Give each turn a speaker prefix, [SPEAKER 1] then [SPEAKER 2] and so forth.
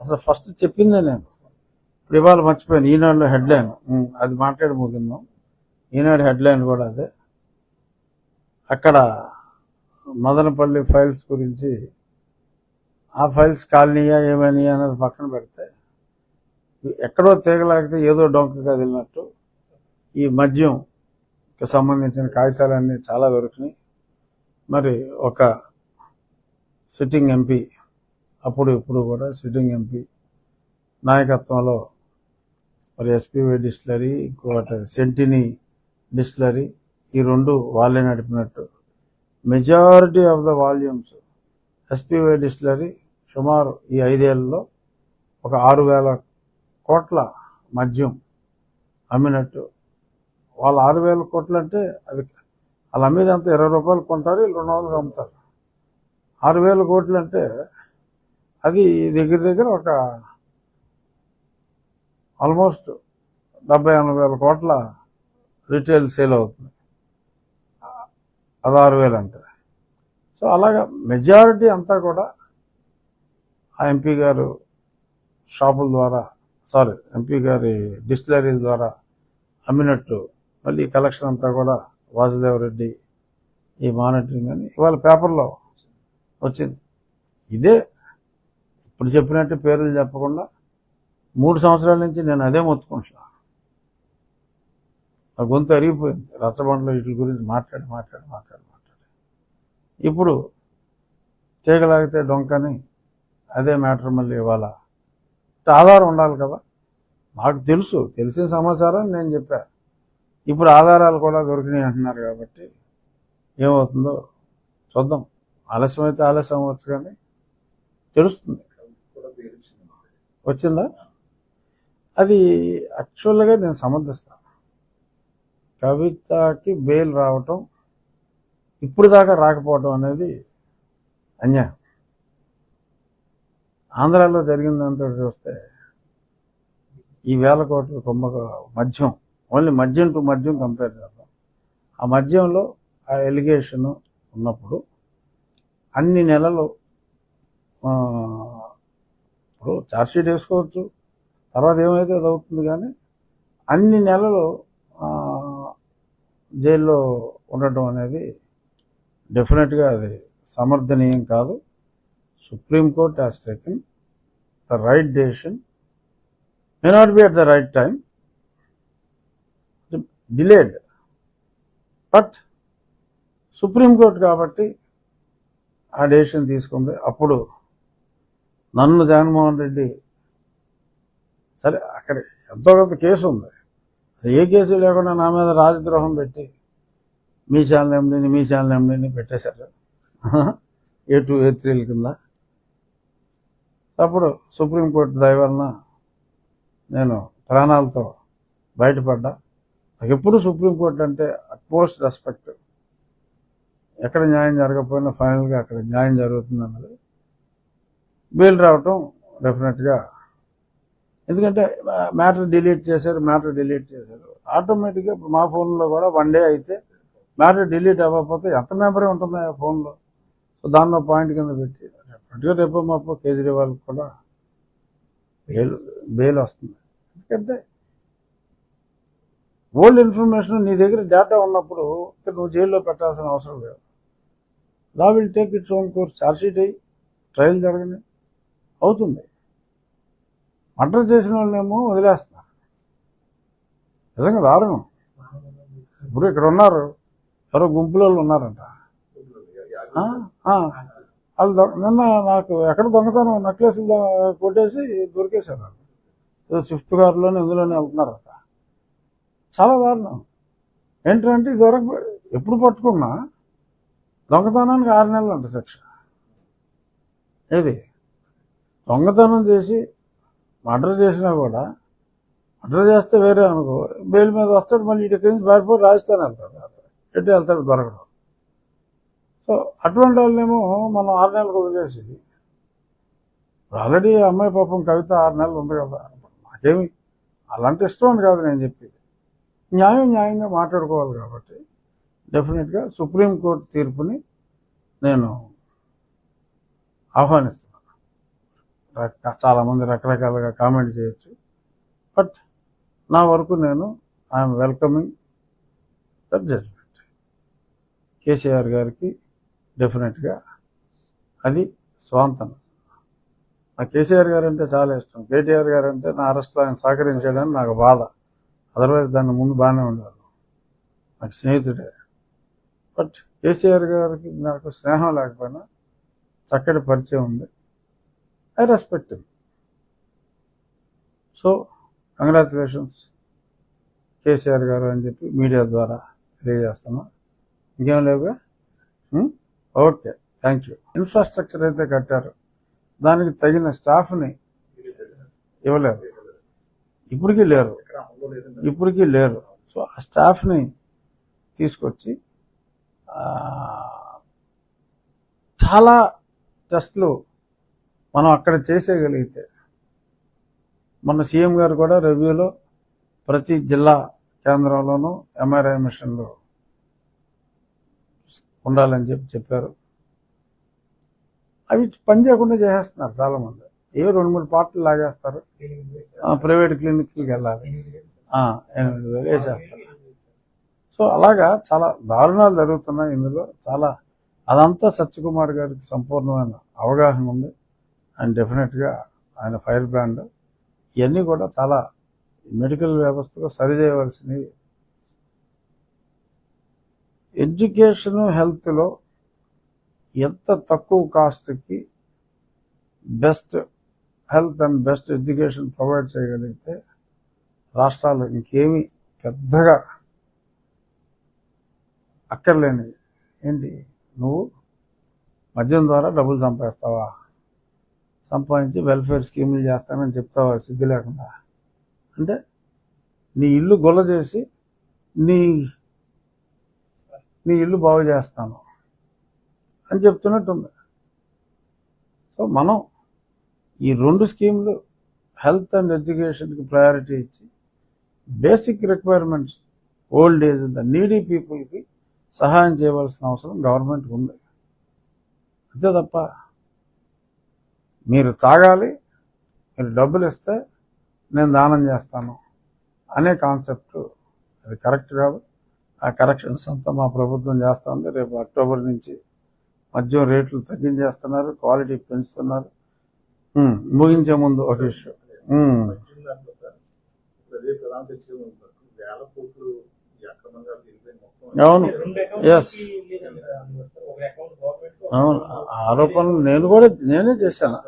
[SPEAKER 1] అసలు ఫస్ట్ చెప్పిందే నేను. ఇప్పుడు ఇవాళ మర్చిపోయాను. ఈనాడులో హెడ్లైన్. అది మాట్లాడి ముగిందాం. ఈనాడు హెడ్లైన్ కూడా అదే. అక్కడ మదనపల్లి ఫైల్స్ గురించి ఆ ఫైల్స్ కాలనీయా ఏమైనాయా అనేది పక్కన పెడితే ఎక్కడో తీగలాగితే ఏదో డొంక కదిలినట్టు ఈ మద్యంకి సంబంధించిన కాగితాలన్నీ చాలా దొరికినాయి. మరి ఒక సిట్టింగ్ ఎంపీ అప్పుడు ఇప్పుడు కూడా సిట్టింగ్ ఎంపీ నాయకత్వంలో మరి ఎస్పీవై డిస్టిలరీ ఇంకోటి సెంటినీ డిస్టిలరీ ఈ రెండు వాళ్ళే నడిపినట్టు. Majority of the volumes SPY distillery సుమారు ఈ ఐదేళ్ళలో ఒక ఆరు వేల కోట్ల మద్యం అమ్మినట్టు. వాళ్ళు ఆరు వేల కోట్లు అంటే అది వాళ్ళు అమ్మేది అంత ఇరవై రూపాయలు కొంటారు రెండు వందలు అమ్ముతారు. ఆరు వేల కోట్లు అంటే అది దగ్గర దగ్గర ఒక ఆల్మోస్ట్ డెబ్బై ఎనభై వేల కోట్ల రిటైల్ సేల్ అవుతుంది. అది ఆరు వేలు అంటే. సో అలాగా మెజారిటీ అంతా కూడా ఆ ఎంపీ గారు షాపుల ద్వారా సారీ ఎంపీ గారి డిస్టిలరీల ద్వారా అమ్మినట్టు మళ్ళీ కలెక్షన్ అంతా కూడా వాసుదేవరెడ్డి ఈ మానిటరింగ్ అని ఇవాళ పేపర్లో వచ్చింది. ఇదే ఇప్పుడు చెప్పినట్టు పేర్లు చెప్పకుండా మూడు సంవత్సరాల నుంచి నేను అదే మొత్తుకుంటున్నా. నా గొంతు అరిగిపోయింది. రచ్చబండలు వీటి గురించి మాట్లాడి మాట్లాడి మాట్లాడి మాట్లాడి. ఇప్పుడు తీగలాగితే డొంకని అదే మ్యాటర్ మళ్ళీ ఇవాళ. ఆధారం ఉండాలి కదా. నాకు తెలుసు. తెలిసిన సమాచారం నేను చెప్పా. ఇప్పుడు ఆధారాలు కూడా దొరికినాయి అంటున్నారు కాబట్టి ఏమవుతుందో చూద్దాం. ఆలస్యం అయితే ఆలస్యం అవ్వచ్చు కానీ తెలుస్తుంది. వచ్చిందా? అది యాక్చువల్గా నేను సమర్థిస్తాను. కవితకి బెయిల్ రావటం ఇప్పుడు దాకా రాకపోవటం అనేది అన్యాయం. ఆంధ్రాలో జరిగిందంతా చూస్తే ఈ వేల కోట్ల కుంభక మద్యం ఓన్లీ మద్యం టు మద్యం కంపేర్ చేద్దాం. ఆ మద్యంలో ఆ ఎలిగేషన్ ఉన్నప్పుడు అన్ని నెలలు ఇప్పుడు ఛార్జ్షీట్ వేసుకోవచ్చు. తర్వాత ఏమైతే అది అవుతుంది కానీ అన్ని నెలలు జైల్లో ఉండటం అనేది డెఫినెట్గా అది సమర్థనీయం కాదు. Supreme Court has taken the right decision may not be at the right time delayed but Supreme Court కాబట్టి ఆ డెసిషన్ తీసుకుంది. అప్పుడు నన్ను జగన్మోహన్ రెడ్డి. సరే అక్కడ ఎంతో కొంత కేసు ఉంది. అసలు ఏ కేసు లేకుండా నా మీద రాజద్రోహం పెట్టి మీ ఛానల్ ఎండిని మీ ఛానల్ ఎండిని పెట్టేశారు. ఏ టూ ఏ త్రీల కింద. అప్పుడు సుప్రీంకోర్టు దయ వలన నేను ప్రాణాలతో బయటపడ్డా. నాకు ఎప్పుడు సుప్రీంకోర్టు అంటే అట్మోస్ట్ రెస్పెక్ట్. ఎక్కడ న్యాయం జరగకపోయినా ఫైనల్గా అక్కడ న్యాయం జరుగుతుంది అన్నది బెయిల్ రావటం డెఫినెట్గా ఎందుకంటే మ్యాటర్ డిలీట్ చేశారు మ్యాటర్ డిలీట్ చేశారు. ఆటోమేటిక్గా ఇప్పుడు మా ఫోన్లో కూడా వన్ డే అయితే మ్యాటర్ డిలీట్ అవ్వకపోతే ఎంత మెమరీ ఉంటుంది ఆ ఫోన్లో సో దానిలో పాయింట్ కింద పెట్టి డెఫినెట్గా రేపు మాపు కేజ్రీవాల్ కూడా బెయిల్ బెయిల్ వస్తుంది. ఎందుకంటే ఓల్డ్ ఇన్ఫర్మేషన్ నీ దగ్గర డేటా ఉన్నప్పుడు ఇక్కడ నువ్వు జైల్లో పెట్టాల్సిన అవసరం లేదు. Law will take its own course charge sheet అయ్యి ట్రయల్ జరగని అవుతుంది. మర్డర్ చేసిన వాళ్ళేమో వదిలేస్తున్నారు. నిజంగా దారుణం. ఇప్పుడు ఇక్కడ ఉన్నారు. ఎవరో గుంపులో ఉన్నారంట. వాళ్ళు నిన్న నాకు ఎక్కడ దొంగతనం నెక్లెస్ కొట్టేసి దొరికేశారు వాళ్ళు. ఏదో స్విఫ్ట్ కారులోనే ఇందులోనే వెళ్తున్నారట. చాలా దారుణం. ఏంటంటే ఇదివరకు ఎప్పుడు పట్టుకున్నా దొంగతనానికి ఆరు నెలలు అంట శిక్ష. ఏది? దొంగతనం చేసి మర్డర్ చేసినా కూడా మర్డర్ చేస్తే వేరే అనుకో. బెయిల్ మీద వస్తాడు మళ్ళీ ఇటు నుంచి పారిపోయి రాజస్థాన్ వెళ్తాడు. ఎటు వెళ్తాడు? దొరకడం సో అటువంటి వాళ్ళేమో మనం ఆరు నెలలకు వదిలేసి ఆల్రెడీ అమ్మాయి పాపం కవిత ఆరు నెలలు ఉంది కదా. నాకేమి అలాంటి ఇష్టం అని కాదు నేను చెప్పేది. న్యాయం న్యాయంగా మాట్లాడుకోవాలి కాబట్టి డెఫినెట్గా సుప్రీంకోర్టు తీర్పుని నేను ఆహ్వానిస్తాను చాలామంది చాలా మంది రకరకాలుగా కామెంట్ చేయొచ్చు. బట్ నా వరకు నేను I'm welcoming that judgement KCR గారికి డెఫినెట్గా అది స్వాంతనం. నాకు కేసీఆర్ గారు అంటే చాలా ఇష్టం. కేటీఆర్ గారు అంటే నా అరెస్ట్లో ఆయన సహకరించాడని నాకు బాధ. అదర్వైజ్ దాని ముందు బాగానే ఉండేవాళ్ళు. నాకు స్నేహితుడే. బట్ కేసీఆర్ గారికి నాకు స్నేహం లేకపోయినా చక్కటి పరిచయం ఉంది. I respect so congratulations KCR గారు అని చెప్పి మీడియా ద్వారా తెలియజేస్తున్నా ఇంకేం లేవుగా? ఓకే థ్యాంక్ యూ ఇన్ఫ్రాస్ట్రక్చర్ అయితే కట్టారు. దానికి తగిన స్టాఫ్ని ఇవ్వలేరు. ఇప్పటికీ లేరు. ఇప్పటికీ లేరు. సో ఆ స్టాఫ్ని తీసుకొచ్చి చాలా టెస్ట్లు మనం అక్కడ చేసేయగలిగితే. మన సీఎం గారు కూడా రెవ్యూలో ప్రతి జిల్లా కేంద్రంలోనూ ఎంఆర్ఐ మిషన్లు ఉండాలని చెప్పి చెప్పారు. అవి పని చేయకుండా చేసేస్తున్నారు చాలామంది. ఏ రెండు మూడు పార్టీలు లాగేస్తారు. ప్రైవేట్ క్లినిక్కి వెళ్ళాలి. ఎనిమిది వేలు వేసేస్తారు. సో అలాగా చాలా దారుణాలు జరుగుతున్నాయి ఇందులో. చాలా అదంతా సత్యకుమార్ గారికి సంపూర్ణమైన అవగాహన ఉంది. అండ్ డెఫినెట్గా ఆయన ఫైర్ బ్రాండ్. ఇవన్నీ కూడా చాలా మెడికల్ వ్యవస్థలో సరిచేయవలసినవి. ఎడ్యుకేషన్ హెల్త్లో ఎంత తక్కువ కాస్ట్కి best health and best education provide చేయగలిగితే రాష్ట్రాలు ఇంకేమి పెద్దగా అక్కర్లేని ఏంటి? నువ్వు మద్యం ద్వారా డబ్బులు సంపాదిస్తావా? సంపాదించి వెల్ఫేర్ స్కీములు చేస్తానని చెప్తావా? సిగ్గు లేకుండా. అంటే నీ ఇల్లు గొల్ల చేసి నీ నీ ఇల్లు బాగు చేస్తాను అని చెప్తున్నట్టుంది. సో మనం ఈ రెండు స్కీములు హెల్త్ అండ్ ఎడ్యుకేషన్కి ప్రయారిటీ ఇచ్చి basic requirements old age the needy పీపుల్కి సహాయం చేయవలసిన అవసరం గవర్నమెంట్కి ఉంది. అంతే తప్ప మీరు తాగాలి మీరు డబ్బులు ఇస్తే నేను దానం చేస్తాను అనే కాన్సెప్ట్ అది కరెక్ట్ కాదు. ఆ కరెక్షన్స్ అంతా మా ప్రభుత్వం చేస్తుంది. రేపు అక్టోబర్ నుంచి మద్యం రేట్లు తగ్గించేస్తున్నారు క్వాలిటీ పెంచుతున్నారు. ముగించే ముందు ఒక ఇష్యూ. అవును. Yes. అవును. ఆరోపణలు నేను కూడా నేనే చేశాను.